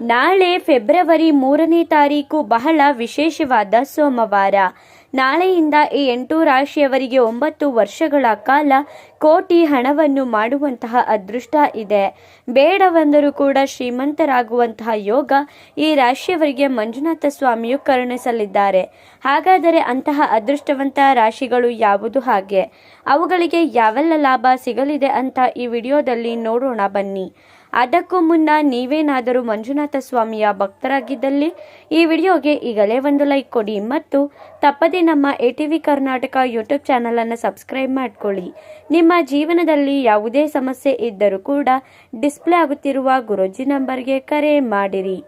ನಾಳೆ ಫೆಬ್ರವರಿ ಮೂರನೇ ತಾರೀಕು ಬಹಳ ವಿಶೇಷವಾದ ಸೋಮವಾರ. ನಾಳೆಯಿಂದ ಈ ಎಂಟು ರಾಶಿಯವರಿಗೆ ಒಂಬತ್ತು ವರ್ಷಗಳ ಕಾಲ ಕೋಟಿ ಹಣವನ್ನು ಮಾಡುವಂತಹ ಅದೃಷ್ಟ ಇದೆ. ಬೇಡವೆಂದರೂ ಕೂಡ ಶ್ರೀಮಂತರಾಗುವಂತಹ ಯೋಗ ಈ ರಾಶಿಯವರಿಗೆ ಮಂಜುನಾಥ ಸ್ವಾಮಿಯು ಕರುಣಿಸಲಿದ್ದಾರೆ. ಹಾಗಾದರೆ ಅಂತಹ ಅದೃಷ್ಟವಂತ ರಾಶಿಗಳು ಯಾವುದು ಹಾಗೆ? ಅವುಗಳಿಗೆ ಯಾವೆಲ್ಲ ಲಾಭ ಸಿಗಲಿದೆ ಅಂತ ಈ ವಿಡಿಯೋದಲ್ಲಿ ನೋಡೋಣ ಬನ್ನಿ. ಅದಕ್ಕೂ ಮುನ್ನ ನೀವೇನಾದರೂ ಮಂಜುನಾಥ ಸ್ವಾಮಿಯ ಭಕ್ತರಾಗಿದ್ದಲ್ಲಿ ಈ ವಿಡಿಯೋಗೆ ಈಗಲೇ ಒಂದು ಲೈಕ್ ಕೊಡಿ ಮತ್ತು ತಪ್ಪದೇ ನಮ್ಮ A T V Karnataka YouTube ಚಾನಲನ್ನು ಸಬ್ಸ್ಕ್ರೈಬ್ ಮಾಡ್ಕೊಳ್ಳಿ. ನಿಮ್ಮ ಜೀವನದಲ್ಲಿ ಯಾವುದೇ ಸಮಸ್ಯೆ ಇದ್ದರೂ ಕೂಡ ಡಿಸ್ಪ್ಲೇ ಆಗುತ್ತಿರುವ ಗುರುಜಿ ನಂಬರ್ಗೆ ಕರೆ ಮಾಡಿರಿ.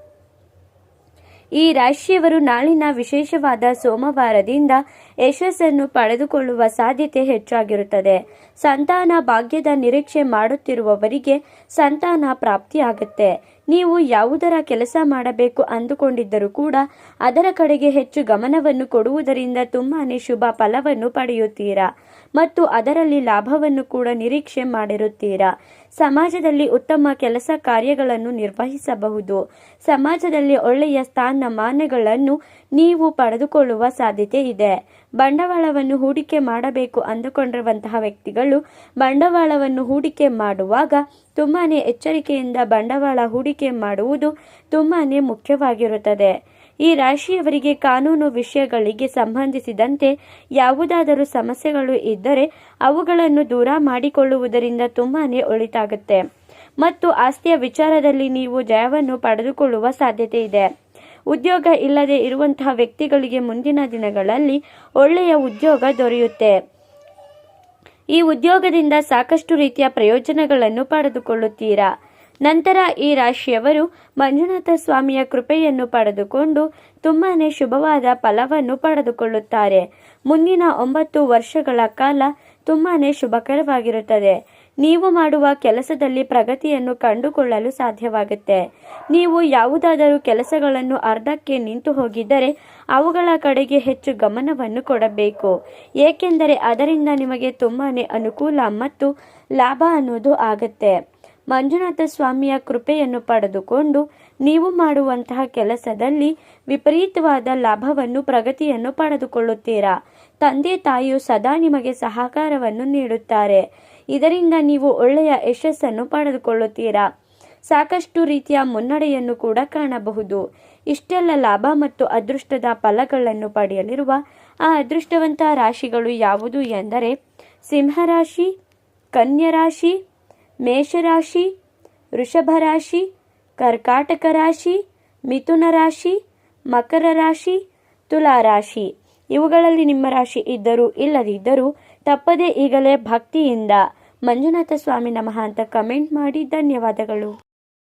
ಈ ರಾಶಿಯವರು ನಾಳಿನ ವಿಶೇಷವಾದ ಸೋಮವಾರದಿಂದ ಯಶಸ್ಸನ್ನು ಪಡೆದುಕೊಳ್ಳುವ ಸಾಧ್ಯತೆ ಹೆಚ್ಚಾಗಿರುತ್ತದೆ. ಸಂತಾನ ಭಾಗ್ಯದ ನಿರೀಕ್ಷೆ ಮಾಡುತ್ತಿರುವವರಿಗೆ ಸಂತಾನ ಪ್ರಾಪ್ತಿಯಾಗುತ್ತೆ. ನೀವು ಯಾವುದರ ಕೆಲಸ ಮಾಡಬೇಕು ಅಂದುಕೊಂಡಿದ್ದರೂ ಕೂಡ ಅದರ ಕಡೆಗೆ ಹೆಚ್ಚು ಗಮನವನ್ನು ಕೊಡುವುದರಿಂದ ತುಂಬಾನೇ ಶುಭ ಫಲವನ್ನು ಪಡೆಯುತ್ತೀರಾ ಮತ್ತು ಅದರಲ್ಲಿ ಲಾಭವನ್ನು ಕೂಡ ನಿರೀಕ್ಷೆ ಮಾಡಿರುತ್ತೀರಾ? ಸಮಾಜದಲ್ಲಿ ಉತ್ತಮ ಕೆಲಸ ಕಾರ್ಯಗಳನ್ನು ನಿರ್ವಹಿಸಬಹುದು. ಸಮಾಜದಲ್ಲಿ ಒಳ್ಳೆಯ ಸ್ಥಾನಮಾನಗಳನ್ನು ನೀವು ಪಡೆದುಕೊಳ್ಳುವ ಸಾಧ್ಯತೆ ಇದೆ. ಬಂಡವಾಳವನ್ನು ಹೂಡಿಕೆ ಮಾಡಬೇಕು ಅಂದುಕೊಂಡಿರುವಂತಹ ವ್ಯಕ್ತಿಗಳು ಬಂಡವಾಳವನ್ನು ಹೂಡಿಕೆ ಮಾಡುವಾಗ ತುಂಬಾನೇ ಎಚ್ಚರಿಕೆಯಿಂದ ಬಂಡವಾಳ ಹೂಡಿಕೆ ಮಾಡುವುದು ತುಂಬಾ ಮುಖ್ಯವಾಗಿರುತ್ತದೆ. ಈ ರಾಶಿಯವರಿಗೆ ಕಾನೂನು ವಿಷಯಗಳಿಗೆ ಸಂಬಂಧಿಸಿದಂತೆ ಯಾವುದಾದರೂ ಸಮಸ್ಯೆಗಳು ಇದ್ದರೆ ಅವುಗಳನ್ನು ದೂರ ಮಾಡಿಕೊಳ್ಳುವುದರಿಂದ ತುಂಬಾ ಒಳಿತಾಗುತ್ತೆ. ಮತ್ತು ಆಸ್ತಿಯ ವಿಚಾರದಲ್ಲಿ ನೀವು ಜಯವನ್ನು ಪಡೆದುಕೊಳ್ಳುವ ಸಾಧ್ಯತೆ ಇದೆ. ಉದ್ಯೋಗ ಇಲ್ಲದೆ ಇರುವಂತಹ ವ್ಯಕ್ತಿಗಳಿಗೆ ಮುಂದಿನ ದಿನಗಳಲ್ಲಿ ಒಳ್ಳೆಯ ಉದ್ಯೋಗ ದೊರೆಯುತ್ತೆ. ಈ ಉದ್ಯೋಗದಿಂದ ಸಾಕಷ್ಟು ರೀತಿಯ ಪ್ರಯೋಜನಗಳನ್ನು ಪಡೆದುಕೊಳ್ಳುತ್ತೀರಾ? ನಂತರ ಈ ರಾಶಿಯವರು ಮಂಜುನಾಥ ಸ್ವಾಮಿಯ ಕೃಪೆಯನ್ನು ಪಡೆದುಕೊಂಡು ತುಂಬಾನೇ ಶುಭವಾದ ಫಲವನ್ನು ಪಡೆದುಕೊಳ್ಳುತ್ತಾರೆ. ಮುಂದಿನ ಒಂಬತ್ತು ವರ್ಷಗಳ ಕಾಲ ತುಂಬಾನೇ ಶುಭಕರವಾಗಿರುತ್ತದೆ. ನೀವು ಮಾಡುವ ಕೆಲಸದಲ್ಲಿ ಪ್ರಗತಿಯನ್ನು ಕಂಡುಕೊಳ್ಳಲು ಸಾಧ್ಯವಾಗುತ್ತೆ. ನೀವು ಯಾವುದಾದರೂ ಕೆಲಸಗಳನ್ನು ಅರ್ಧಕ್ಕೆ ನಿಂತು ಹೋಗಿದ್ದರೆ ಅವುಗಳ ಕಡೆಗೆ ಹೆಚ್ಚು ಗಮನವನ್ನು ಕೊಡಬೇಕು. ಏಕೆಂದರೆ ಅದರಿಂದ ನಿಮಗೆ ತುಂಬಾನೇ ಅನುಕೂಲ ಮತ್ತು ಲಾಭ ಅನ್ನೋದು ಆಗುತ್ತೆ. ಮಂಜುನಾಥ ಸ್ವಾಮಿಯ ಕೃಪೆಯನ್ನು ಪಡೆದುಕೊಂಡು ನೀವು ಮಾಡುವಂತಹ ಕೆಲಸದಲ್ಲಿ ವಿಪರೀತವಾದ ಲಾಭವನ್ನು, ಪ್ರಗತಿಯನ್ನು ಪಡೆದುಕೊಳ್ಳುತ್ತೀರಾ? ತಂದೆ ತಾಯಿಯು ಸದಾ ನಿಮಗೆ ಸಹಕಾರವನ್ನು ನೀಡುತ್ತಾರೆ. ಇದರಿಂದ ನೀವು ಒಳ್ಳೆಯ ಯಶಸ್ಸನ್ನು ಪಡೆದುಕೊಳ್ಳುತ್ತೀರಾ? ಸಾಕಷ್ಟು ರೀತಿಯ ಮುನ್ನಡೆಯನ್ನು ಕೂಡ ಕಾಣಬಹುದು. ಇಷ್ಟೆಲ್ಲ ಲಾಭ ಮತ್ತು ಅದೃಷ್ಟದ ಫಲಗಳನ್ನು ಪಡೆಯಲಿರುವ ಆ ಅದೃಷ್ಟವಂತ ರಾಶಿಗಳು ಯಾವುದು ಎಂದರೆ, ಸಿಂಹರಾಶಿ, ಕನ್ಯರಾಶಿ ಮೇಷರಾಶಿ, ವೃಷಭ ರಾಶಿ, ಕರ್ಕಾಟಕ ರಾಶಿ, ಮಿಥುನ ರಾಶಿ, ಮಕರ ರಾಶಿ, ತುಲಾ ರಾಶಿ. ಇವುಗಳಲ್ಲಿ ನಿಮ್ಮ ರಾಶಿ ಇದ್ದರೂ ಇಲ್ಲದಿದ್ದರೂ ತಪ್ಪದೇ ಈಗಲೇ ಭಕ್ತಿಯಿಂದ ಮಂಜುನಾಥ ಸ್ವಾಮಿ ನಮಃ ಅಂತ ಕಮೆಂಟ್ ಮಾಡಿ ಧನ್ಯವಾದಗಳು.